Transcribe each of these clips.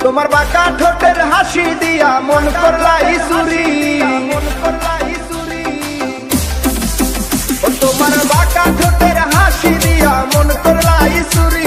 তোমার বাঁকা ঠোঁটের হাসি দিয়া মন করলাই সুরি তোমার বাঁকা ঠোঁটের হাসি দিয়া মন করলাই চুরি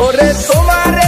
ওরে তোমার